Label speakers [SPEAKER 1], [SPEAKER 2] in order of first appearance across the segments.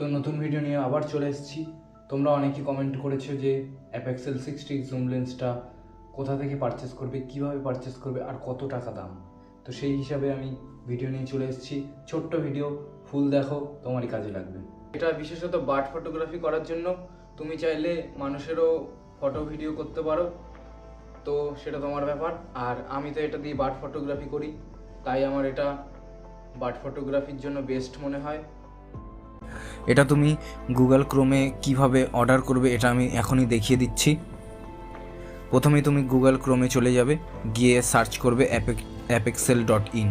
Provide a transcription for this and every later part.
[SPEAKER 1] তো নতুন ভিডিও নিয়ে আবার চলে এসেছি। তোমরা অনেকে কমেন্ট করেছ যে অ্যাপেক্সেল সিক্সটি জুম লেন্সটা কোথা থেকে পারচেস করবে, কীভাবে পারচেস করবে, আর কত টাকা দাম? তো সেই হিসাবে আমি ভিডিও নিয়ে চলে এসেছি। ছোট্ট ভিডিও ফুল দেখো, তোমারই কাজে লাগবে। এটা বিশেষত বার্ড ফটোগ্রাফি করার জন্য। তুমি চাইলে মানুষেরও ফটো ভিডিও করতে পারো। তো সেটা তোমার ব্যাপার। আর আমি তো এটা দিয়ে বার্ড ফটোগ্রাফি করি। তাই আমার এটা বার্ড ফটোগ্রাফির জন্য বেস্ট মনে হয়। এটা তুমি গুগল ক্রোমে কীভাবে অর্ডার করবে এটা আমি এখনই দেখিয়ে দিচ্ছি। প্রথমে তুমি গুগল ক্রোমে চলে যাবে, গিয়ে সার্চ করবে অ্যাপেক্সেল ডট ইন।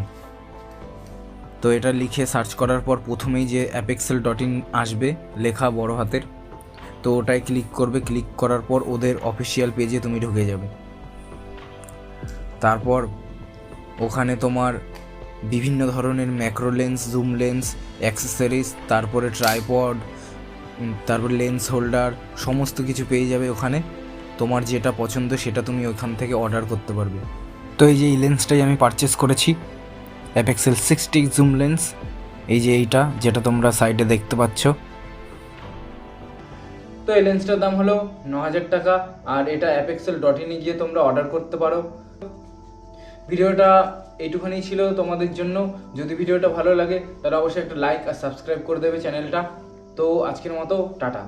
[SPEAKER 1] তো এটা লিখে সার্চ করার পর প্রথমেই যে অ্যাপেক্সেল ডট ইন আসবে, লেখা বড় হাতের, তো ওটায় ক্লিক করবে, ক্লিক করার পর ওদের অফিসিয়াল পেজে তুমি ঢুকে যাবে। তারপর ওখানে তোমার বিভিন্ন ধরনের macro lens zoom lens accessories তারপরে ট্রাইপড তারপর লেন্স হোল্ডার সমস্ত কিছু পেয়ে যাবে ওখানে। তোমার যেটা পছন্দ সেটা তুমি ওখান থেকে অর্ডার করতে পারবে। তো এই যে এই লেন্সটাই আমি পারচেস করেছি অ্যাপেক্সেল সিক্সটি জুম লেন্স এই যে এইটা যেটা তোমরা সাইডে দেখতে পাচ্ছ। তো এই লেন্সটার দাম হলো ন হাজার টাকা, আর এটা অ্যাপেক্সেল ডট ইনে গিয়ে তোমরা অর্ডার করতে পারো। ভিডিওটা এইটুখানি ছিল তোমাদের জন্য। যদি ভিডিওটা ভালো লাগে, তাহলে অবশ্যই একটা লাইক আর সাবস্ক্রাইব করে দেবে চ্যানেলটা। তো আজকের মতো, টাটা।